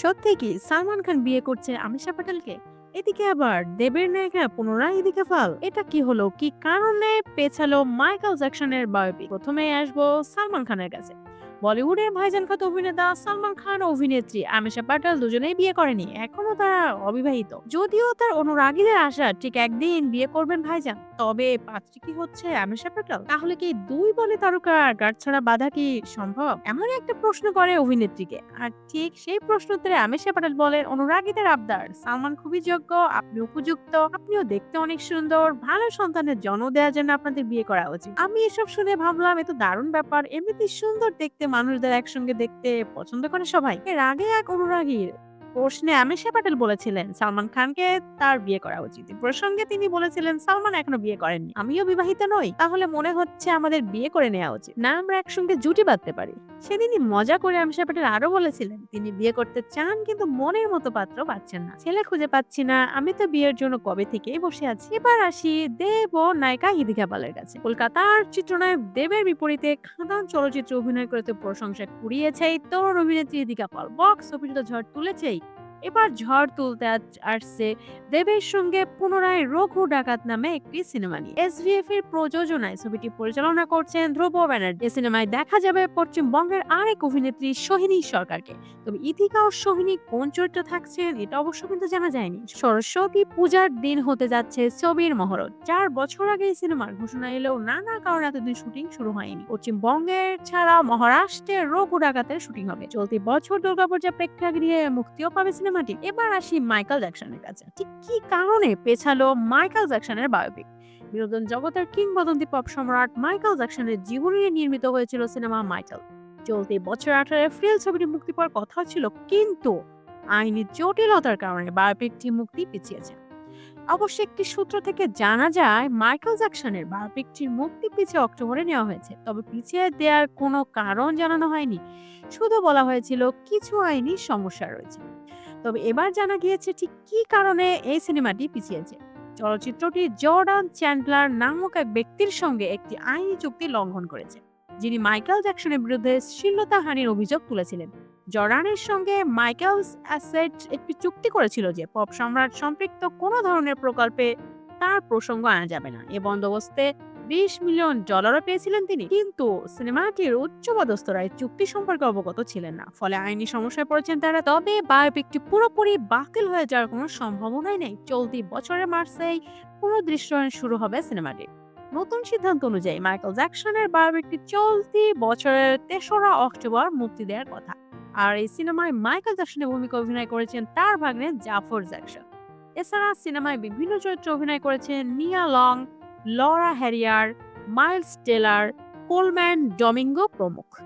সত্যি কি সালমান খান বিয়ে করছে আমিষা প্যাটেলকে এদিকে আবার দেবের নায়িকা পুনরায় এদিকে ফাল। এটা কি হলো? কি কারণে পেছালো মাইকেল জ্যাকসনের বায়োপিক? প্রথমে আসব সালমান খানের কাছে। বলিউডের ভাইজান খ্যাত অভিনেতা সালমান খান অভিনেত্রী আমিষা প্যাটেল দুজনেই বিয়ে করেনি। এখনও তারা অবিবাহিত। যদিও তার অনুরাগীদের আশা, ঠিক একদিন বিয়ে করবেন ভাইজান। তবে পাত্রী কি হচ্ছে আমিষা প্যাটেল তাহলে কি দুই বলে তারকার গাঢ় ছাড়া বাধা কি সম্ভব? এমন একটা প্রশ্ন করে অভিনেত্রীকে। আর ঠিক সেই প্রশ্ন উত্তরে আমিষা প্যাটেল বলেন, অনুরাগীদের আবদার। সালমান খুবই যোগ্য আপনি উপযুক্ত, আপনিও দেখতে অনেক সুন্দর। ভালো সন্তানের জন্ম দেওয়ার জন্য আপনাদের বিয়ে করা উচিত। আমি এসব শুনে ভাবলাম এত দারুণ ব্যাপার। এমনিতে সুন্দর দেখতে মানুষদের একসঙ্গে দেখতে পছন্দ করে সবাই এর আগে এক অনুরাগীর? প্রশ্নে আমিষা প্যাটেল বলেছিলেন, সালমান খানকে তার বিয়ে করা উচিত। প্রসঙ্গে তিনি বলেছিলেন, সালমান এখনও বিয়ে করেননি। আমিও বিবাহিত নই, তাহলে মনে হচ্ছে আমাদের বিয়ে করে নেওয়া উচিত। না, আমরা একসঙ্গে জুটি বাঁধতে পারি। সেদিনই মজা করে আমিষা প্যাটেল আরও বলেছিলেন, তিনি বিয়ে করতে চান কিন্তু মনের মতো পাত্র পাচ্ছেন না। ছেলে খুঁজে পাচ্ছি না, আমি তো বিয়ের জন্য কবে থেকেই বসে আছি। এবার আসি দেব নায়িকা ইদিকা পালের কাছে। কলকাতার চিত্রনায়ক দেবের বিপরীতে খাদান চলচ্চিত্রে অভিনয় করে তো প্রশংসা কুড়িয়েছে তরুণ অভিনেত্রী ইদিকা পাল, বক্স অফিসে ঝড় তুলেছেই। এবার ঝড় তুলতে আসছে দেবের সঙ্গে পুনরায় রঘু ডাকাত নামে একটি সিনেমা নিয়ে। এসভিএফ এর প্রযোজনায় ছবিটি পরিচালনা করছেন ধ্রুব ব্যানার্জি। এই সিনেমায় দেখা যাবে পশ্চিমবঙ্গের আরেক অভিনেত্রী সোহিনী সরকারকে। তবে ইথিকা ও সোহিনী কোন চরিত্রে থাকছেন এটা অবশ্য কিন্তু জানা যায়নি। সরস্বতী পূজার দিন হতে যাচ্ছে ছবির মহরত। চার বছর আগে এই সিনেমার ঘোষণা এলেও নানা কারণে এতদিন শুটিং শুরু হয়নি। পশ্চিমবঙ্গের ছাড়া মহারাষ্ট্রের রঘু ডাকাতের শুটিং হবে। চলতি বছর দুর্গাপূজা প্রেক্ষাগৃহে মুক্তিও পাবে সিনেমাটি। এবার আসি মাইকেল জ্যাকসনের কাছে। ঠিক কি কারণে পেছালো মাইকেল জ্যাকসনের বায়োপিক? বিনোদন জগতের কিংবদন্তি পপ সম্রাট মাইকেল জ্যাকসনের জীবনী নিয়ে নির্মিত হয়েছিল সিনেমা মাইকেল। চলতি বছর আঠারো এপ্রিল ছবিটি মুক্তি পাওয়ার কথা ছিল, কিন্তু আইনি জটিলতার কারণে বায়োপিকটি মুক্তি পিছিয়েছে। অবশ্য একটি সূত্র থেকে জানা যায়, মাইকেল জ্যাকসনের বায়োপিকটির মুক্তি পিছিয়ে অক্টোবরে নেওয়া হয়েছে। তবে পিছিয়ে দেওয়ার কোনো কারণ জানানো হয়নি। শুধু বলা হয়েছিল, কিছু আইনি সমস্যা রয়েছে। তবে এবার জানা গিয়েছে ঠিক কি কারণে এই সিনেমাটি পিছিয়েছে। চলচ্চিত্রটি জর্ডান চ্যান্ডলার নামক এক ব্যক্তির সঙ্গে একটি আইনি চুক্তি লঙ্ঘন করেছে, যিনি মাইকেল জ্যাকসনের বিরুদ্ধে শ্লীলতাহানির অভিযোগ তুলেছিলেন। জর্ডানের সঙ্গে মাইকেলস অ্যাসেট একটি চুক্তি করেছিল যে পপ সম্রাট সম্পৃক্ত কোনো ধরনের প্রকল্পে তার প্রসঙ্গ আনা যাবে না। এ বন্দোবস্তে বিশ মিলিয়ন ডলারও পেয়েছিলেন তিনি। কিন্তু সিনেমাটির উচ্চপদস্থরা এই চুক্তি সম্পর্কে অবগত ছিলেন না। ফলে আইনি সমস্যায় পড়েছেন তারা। তবে বায়োপিকটি পুরোপুরি বাতিল হয়ে যাওয়ার কোনো সম্ভাবনাই নেই। চলতি বছরের মার্চেই পুনঃদৃশ্যয়ন শুরু হবে সিনেমাটি। নতুন সিদ্ধান্ত অনুযায়ী মাইকেল জ্যাকসনের বায়োপিকটি চলতি বছরের তেসরা অক্টোবর মুক্তি দেওয়ার কথা। আর এই সিনেমায় মাইকেল জ্যাকসনের ভূমিকা অভিনয় করেছেন তার ভাগ্নে জাফর জ্যাকসন। এছাড়া সিনেমায় বিভিন্ন চরিত্রে অভিনয় করেছেন Nia Long Laura Harrier Miles Teller Colman Domingo প্রমুখ।